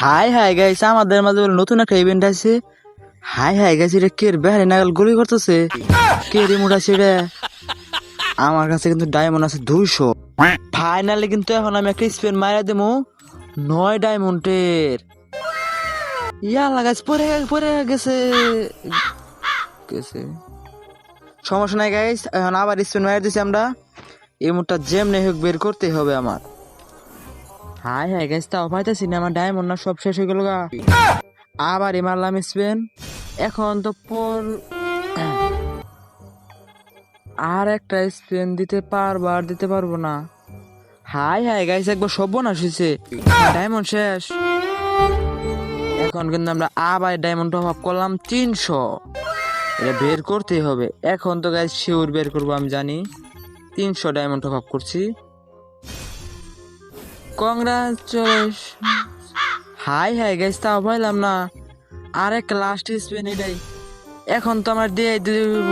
High hi guys আমাদের মাঝে নতুন একটা ইভেন্ট আছে। হাই হাই গাইস এটা কে বেহারে নাগাল গুলি করতেছে। কে রিমোট আছে রে আমার কাছে কিন্তু ডায়মন্ড আছে দুইশো। ফাইনালি কিন্তু এখন আমি একটা স্পেন মারা দেবো নয় ডায়মন্ডের ইয়া লাগাইছ পরে পরে গেছে। গেছে। সমস্যা নাই গাইস এখন আবার স্পেন মারা দিছি আমরা। এই মুহূর্তে যেমনি হোক বের করতে হবে আমার। হাই হাই গাইস তাও পাইতেছি না, আমার ডায়মন্ড না সব শেষ হয়ে গেল গা। আবার মারলাম স্পেন এখন তো পর আর একটা স্পেন দিতে পারব, আর দিতে পারব না। হাই হাই গাইস একবার সর্বনাশ হয়েছে। ডায়মন্ড শেষ। এখন কিন্তু আমরা আবার ডায়মন্ড অভাব করলাম তিনশো। এটা বের করতেই হবে। এখন তো গাইস শিওর বের করব, আমি জানি। তিনশো ডায়মন্ড অভাব করছি। কংগ্রাচুলেশন হাই হাই গাইস তাও পাইলাম না। আর লাস্ট স্পেন এটাই। এখন তো আমার দিয়ে দিব।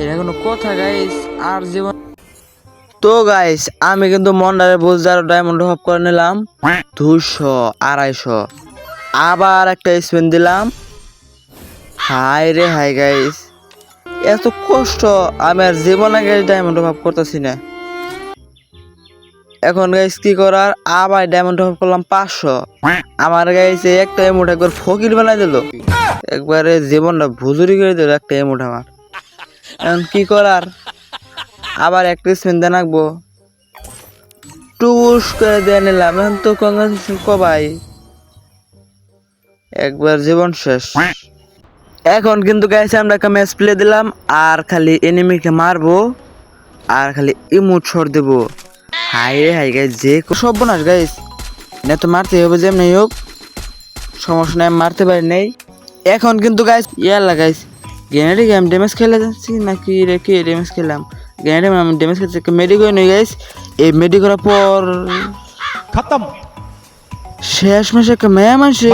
এটা কোনো কথা গাইস আর জীবন তো গাইস আমি কিন্তু মন্ডারে বুঝদার ডায়মন্ড হপ করে নিলাম। দুশো আড়াইশো। আবার একটা স্পেন দিলাম। হাই রে হাই গাইস এত কষ্ট, আমি আর জীবনে গাইস ডায়মন্ড হপ করতেছি না। এখন গাইস কি করার? আবার ডায়মন্ড অফ করলাম পাঁচশো। আমার গাইস একটা এমুট একবার ফকির বানাই দিল। একবারে জীবনটা ভুজুরি করে দিল একটা এমুট আমার। এখন কি করার? আবার একটা স্পেন দেন আঁকবো। টুস করে দিয়ে নিলাম। এখন তো কংগ্রেচুলেশন কবাই। একবার জীবন শেষ। এখন কিন্তু গাইস আমরা একটা ম্যাচ প্লে দিলাম। আর খালি এনিমিকে মারবো। আর খালি ইমোট ছড় দেবো। হাই রে হাই গাইস যে সর্বনাশ গাইস না তো মারতে হবে যেমনি হোক। সমস্যা নাই মারতে পারি নাই। এখন কিন্তু গাইস ইয়ালা গাইস গ্রেনেডে আমি ড্যামেজ খেলে যাচ্ছি না নাকি রেখে ড্যামেজ খেলাম? গ্রেনেডে আমি ড্যামেজ খেলছি মেডি করে নই গাইস এই মেডি পর খতম। শেষ মাসে একটা মেয়ে মানুষের